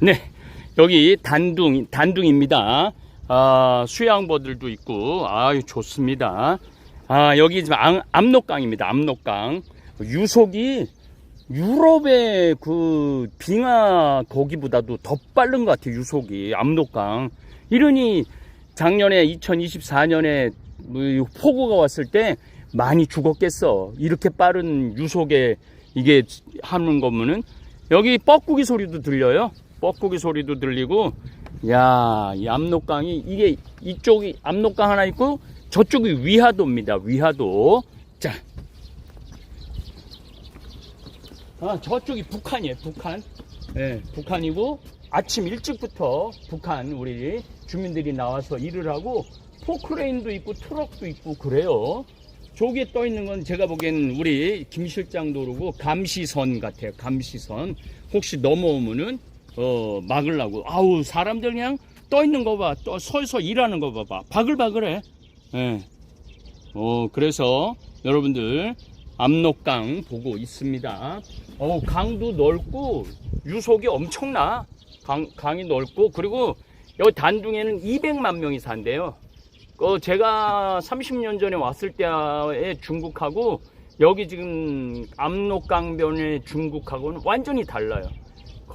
네, 여기 단둥, 단둥입니다. 아, 수양버들도 있고, 아유, 좋습니다. 아, 여기 지금 암- 압록강입니다. 압록강. 유속이 유럽의 그 빙하 거기보다도 더 빠른 것 같아요. 유속이. 압록강. 이러니 작년에 2024년에 뭐 폭우가 왔을 때 많이 죽었겠어. 이렇게 빠른 유속에 이게 하는 거면은 여기 뻐꾸기 소리도 들려요. 뻐꾸기 소리도 들리고 야, 이 압록강이 이게 이쪽이 압록강 하나 있고 저쪽이 위하도입니다. 위하도. 자. 아, 저쪽이 북한이에요. 북한. 예, 북한이고 아침 일찍부터 북한 우리 주민들이 나와서 일을 하고 포크레인도 있고 트럭도 있고 그래요. 저기에 떠 있는 건 제가 보기엔 우리 김 실장도 그러고 감시선 같아요. 감시선. 혹시 넘어오면은 어 막으려고. 아우 사람들 그냥 떠 있는 거 봐. 또 서서 일하는 거 봐봐. 바글바글해. 예. 어 그래서 여러분들 압록강 보고 있습니다. 어 강도 넓고 유속이 엄청나. 강 강이 넓고 그리고 여기 단둥에는 200만 명이 산대요. 그 제가 30년 전에 왔을 때의 중국하고 여기 지금 압록강변의 중국하고는 완전히 달라요.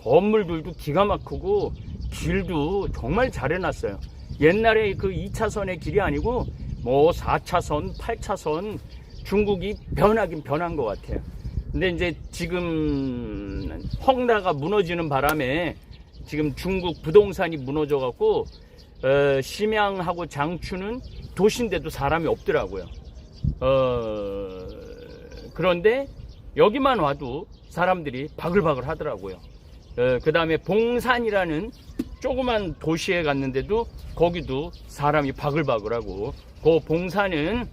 건물들도 기가 막히고 길도 정말 잘 해놨어요. 옛날에 그 2차선의 길이 아니고 뭐 4차선, 8차선 중국이 변하긴 변한 것 같아요. 근데 이제 지금 헝다가 무너지는 바람에 지금 중국 부동산이 무너져 갖고 어, 심양하고 장추는 도시인데도 사람이 없더라고요. 어, 그런데 여기만 와도 사람들이 바글바글 하더라고요. 그 다음에 봉산이라는 조그만 도시에 갔는데도 거기도 사람이 바글바글하고 그 봉산은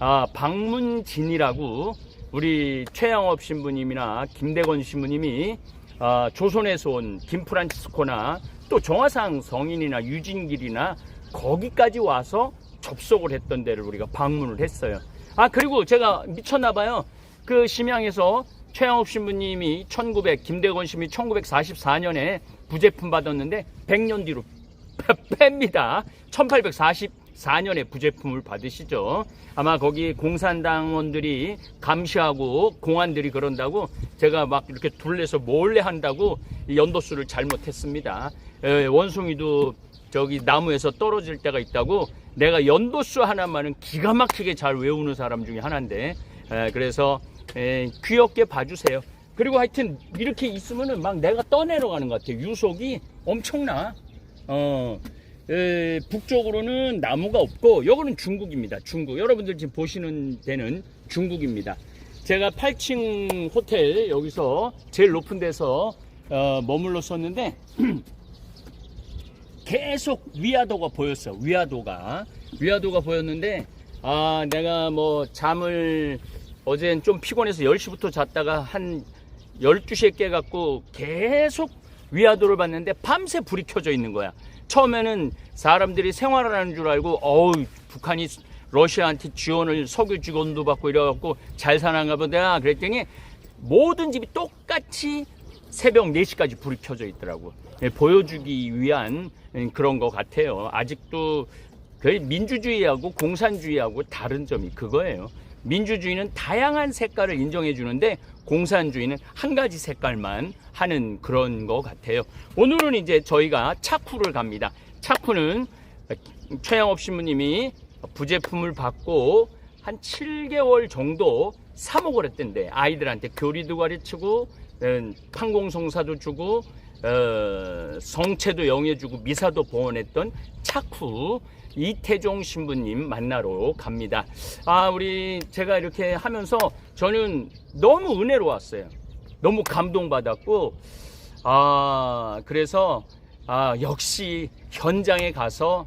아, 박문진이라고 우리 최양업 신부님이나 김대건 신부님이 아, 조선에서 온 김프란치스코나 또 정화상 성인이나 유진길이나 거기까지 와서 접속을 했던 데를 우리가 방문을 했어요. 아 그리고 제가 미쳤나 봐요. 그 심양에서 최양업 신부님이 1900 김대건 신부님이 1944년에 부제품 받았는데 100년 뒤로 뺍니다. 1844년에 부제품을 받으시죠. 아마 거기 공산당원들이 감시하고 공안들이 그런다고 제가 막 이렇게 둘러서 몰래 한다고 이 연도수를 잘못했습니다. 에, 원숭이도 저기 나무에서 떨어질 때가 있다고 내가 연도수 하나만은 기가 막히게 잘 외우는 사람 중에 하나인데 에, 그래서 에, 귀엽게 봐주세요. 그리고 하여튼 이렇게 있으면은 막 내가 떠내려가는 것 같아요. 유속이 엄청나. 어, 에, 북쪽으로는 나무가 없고 여기는 중국입니다. 중국. 여러분들 지금 보시는 데는 중국입니다. 제가 8층 호텔 여기서 제일 높은 데서 어, 머물렀었는데 계속 위화도가 보였어. 위화도가 위화도가 보였는데 아 내가 뭐 잠을 어제는 좀 피곤해서 10시부터 잤다가 한 12시에 깨갖고 계속 위화도를 봤는데 밤새 불이 켜져 있는 거야. 처음에는 사람들이 생활을 하는 줄 알고 어우 북한이 러시아한테 지원을 석유 지원도 받고 이래갖고 잘 사는가 보다 그랬더니 모든 집이 똑같이 새벽 4시까지 불이 켜져 있더라고. 예, 보여주기 위한 음, 그런 것 같아요. 아직도 거의 민주주의하고 공산주의하고 다른 점이 그거예요. 민주주의는 다양한 색깔을 인정해 주는데 공산주의는 한 가지 색깔만 하는 그런 것 같아요. 오늘은 이제 저희가 차쿠를 갑니다. 차쿠는 최양업 신부님이 부제품을 받고 한 7개월 정도 사목을 했던데 아이들한테 교리도 가르치고 음, 판공성사도 주고 어, 성체도 영해주고 미사도 보원했던 차쿠 이태종 신부님 만나러 갑니다. 아 우리 제가 이렇게 하면서 저는 너무 은혜로웠어요. 너무 감동받았고 아 그래서 아 역시 현장에 가서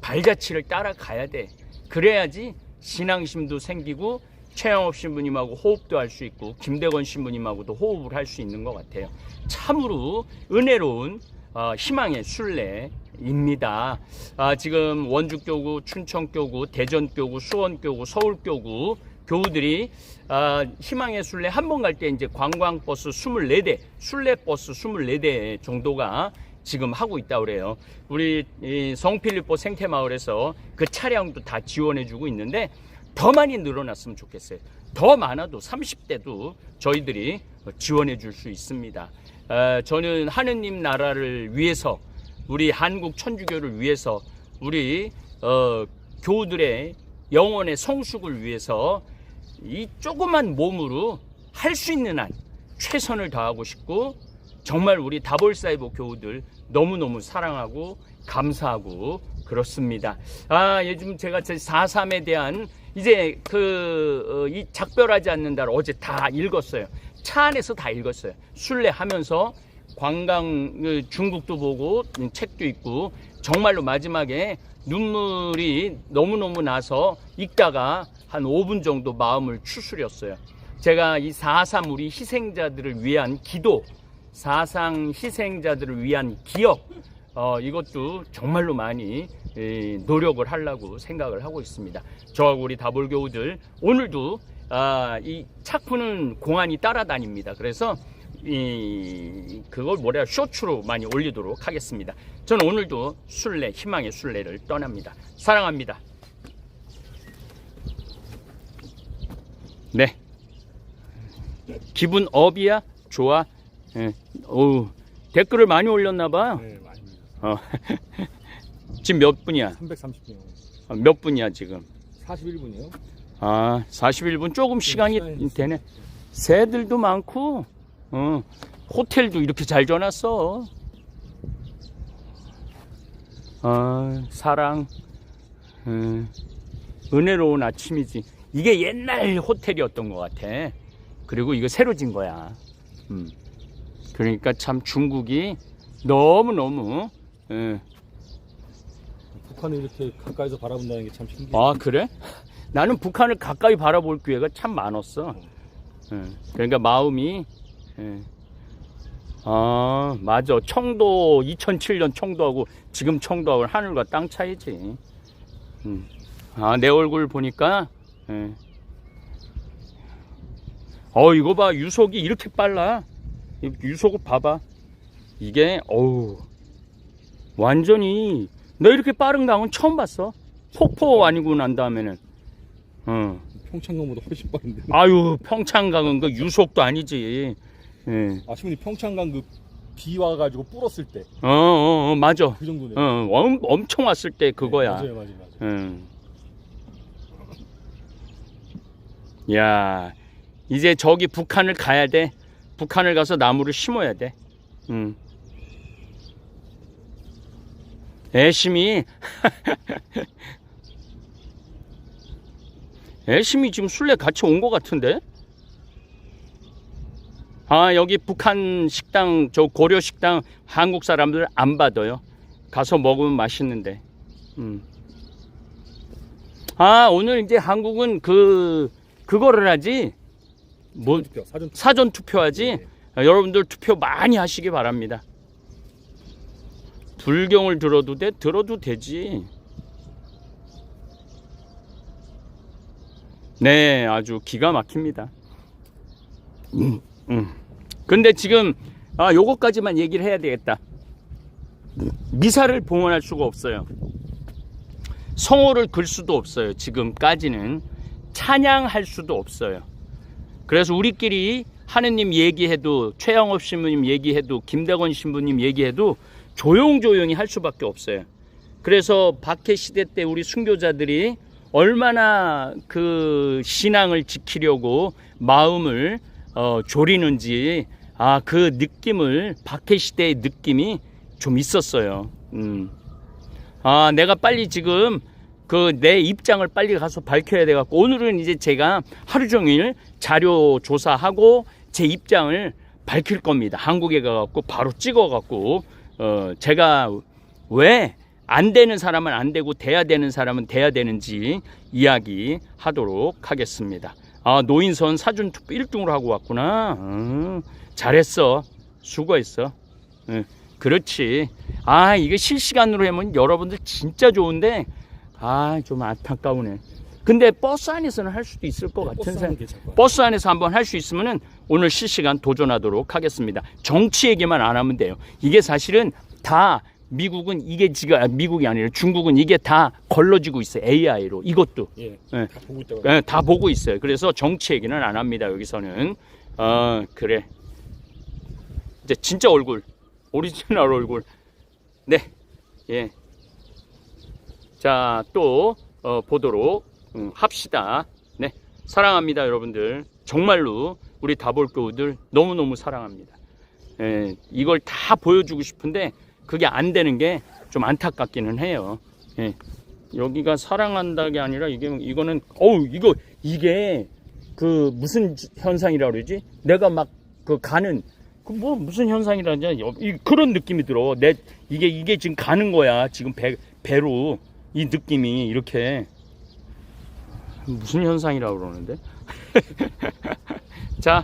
발자취를 따라가야 돼. 그래야지 신앙심도 생기고 최영업 신부님하고 호흡도 할 수 있고 김대건 신부님하고도 호흡을 할 수 있는 것 같아요. 참으로 은혜로운 어, 희망의 순례입니다. 아, 지금 원주교구, 춘천교구, 대전교구, 수원교구, 서울교구 교우들이 아, 희망의 순례 한 번 갈 때 이제 관광버스 24대, 순례버스 24대 정도가 지금 하고 있다 그래요. 우리 이 성필리포 생태마을에서 그 차량도 다 지원해주고 있는데 더 많이 늘어났으면 좋겠어요. 더 많아도 30대도 저희들이 지원해 줄 수 있습니다. 어, 저는 하느님 나라를 위해서 우리 한국 천주교를 위해서 우리 어, 교우들의 영혼의 성숙을 위해서 이 조그만 몸으로 할 수 있는 한 최선을 다하고 싶고 정말 우리 다볼사이버 교우들 너무너무 사랑하고 감사하고 그렇습니다. 아, 요즘 제가 제 4.3에 대한 이제 그, 어, 이 작별하지 않는다를 어제 다 읽었어요. 차 안에서 다 읽었어요. 순례하면서 관광, 그 중국도 보고 음, 책도 읽고 정말로 마지막에 눈물이 너무너무 나서 읽다가 한 5분 정도 마음을 추스렸어요. 제가 이4.3 우리 희생자들을 위한 기도, 4.3 희생자들을 위한 기억, 어, 이것도 정말로 많이 에, 노력을 하려고 생각을 하고 있습니다. 저하고 우리 다볼교우들 오늘도 아, 이 차프는 공안이 따라다닙니다. 그래서 이 그걸 뭐냐 쇼츠로 많이 올리도록 하겠습니다. 저는 오늘도 순례 희망의 순례를 떠납니다. 사랑합니다. 네. 기분 업이야? 좋아. 예. 어우, 댓글을 많이 올렸나 봐. 네, 많이. 어. 지금 몇 분이야? 330분. 어, 몇 분이야 지금? 41분이요? 아, 41분 조금 시간이 시간이 되네. 새들도 많고, 어, 호텔도 이렇게 잘 줘놨어. 아, 사랑, 음, 은혜로운 아침이지. 이게 옛날 호텔이었던 것 같아. 그리고 이거 새로 진 거야. 음. 그러니까 참 중국이 너무너무, 예, 북한을 이렇게 가까이서 바라본다는 게 참 신기해. 아 그래? 나는 북한을 가까이 바라볼 기회가 참 많았어. 예, 그러니까 마음이 예. 아 맞아 청도 2007년 청도하고 지금 청도하고 하늘과 땅 차이지. 음. 아내 얼굴 보니까 예. 어 이거 봐 유속이 이렇게 빨라. 이 유속을 봐봐. 이게 어우 완전히 너 이렇게 빠른 강은 처음 봤어. 폭포 아니고 난 다음에는. 어. 평창강보다 훨씬 빠른데. 아유, 평창강은 그 유속도 아니지. 예. 아시문이 평창강 그 비 와가지고 불었을 때그 어, 어, 어, 맞아. 정도네. 어, 엄, 엄청 왔을 때 그거야. 맞아요, 맞아요, 맞아요. 예. 야, 이제 저기 북한을 가야 돼. 북한을 가서 나무를 심어야 돼. 음. 애심이 애심이 지금 술래 같이 온 것 같은데? 아 여기 북한 식당 저 고려 식당 한국 사람들 안 받아요. 가서 먹으면 맛있는데. 음. 아 오늘 이제 한국은 그 그거를 하지 뭐 투표, 사전 투표. 사전 투표하지. 네. 아, 여러분들 투표 많이 하시기 바랍니다. 불경을 들어도 돼? 들어도 되지. 네, 아주 기가 막힙니다. 음, 음. 근데 지금 아 요거까지만 얘기를 해야 되겠다. 미사를 봉헌할 수가 없어요. 성호를 글 수도 없어요. 지금까지는 찬양할 수도 없어요. 그래서 우리끼리 하느님 얘기해도 최영업 신부님 얘기해도 김대건 신부님 얘기해도 조용조용히 할 수밖에 없어요. 그래서 박해 시대 때 우리 순교자들이 얼마나 그 신앙을 지키려고 마음을 어, 졸이는지 아 그 느낌을 박해 시대의 느낌이 좀 있었어요. 음. 아 내가 빨리 지금 그 내 입장을 빨리 가서 밝혀야 돼 갖고 오늘은 이제 제가 하루 종일 자료 조사하고 제 입장을 밝힐 겁니다. 한국에 가 갖고 바로 찍어 갖고 어 제가 왜 안 되는 사람은 안 되고 돼야 되는 사람은 돼야 되는지 이야기하도록 하겠습니다. 아 노인선 사준 투표 1등으로 하고 왔구나. 음, 잘했어. 수고했어. 예, 그렇지. 아 이거 실시간으로 하면 여러분들 진짜 좋은데 아 좀 안타까우네. 근데 버스 안에서는 할 수도 있을 것 같은 버스 생각. 버스 안에서 한번 할 수 있으면은 오늘 실시간 도전하도록 하겠습니다. 정치 얘기만 안 하면 돼요. 이게 사실은 다 미국은 이게 지금 아, 미국이 아니라 중국은 이게 다 걸러지고 있어요 AI로 이것도 예. 예. 다 보고 있다고. 예, 다 보고 있어요. 그래서 정치 얘기는 안 합니다. 여기서는 어 그래 이제 진짜 얼굴 오리지널 얼굴 네 예. 자 또 어, 보도록 음, 합시다. 네 사랑합니다, 여러분들. 정말로 우리 다볼교우들 너무 너무 사랑합니다. 예, 이걸 다 보여주고 싶은데 그게 안 되는 게 좀 안타깝기는 해요. 예. 여기가 사랑한다게 아니라 이게 이거는 어우 이거 이게 그 무슨 현상이라 그러지? 내가 막 그 가는 그 뭐 무슨 현상이라냐 이 그런 느낌이 들어. 내 이게 이게 지금 가는 거야. 지금 배 배로 이 느낌이 이렇게 무슨 현상이라 그러는데? 자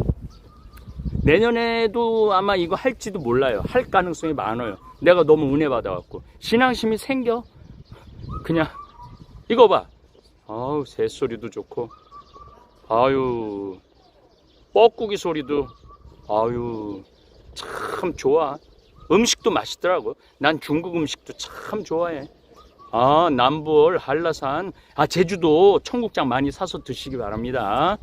내년에도 아마 이거 할지도 몰라요. 할 가능성이 많아요. 내가 너무 은혜 받아갖고 신앙심이 생겨. 그냥 이거 봐. 아우 새소리도 좋고 아유 뻐꾸기 소리도 아유 참 좋아. 음식도 맛있더라고. 난 중국 음식도 참 좋아해. 아 남부월 한라산 아 제주도 청국장 많이 사서 드시기 바랍니다.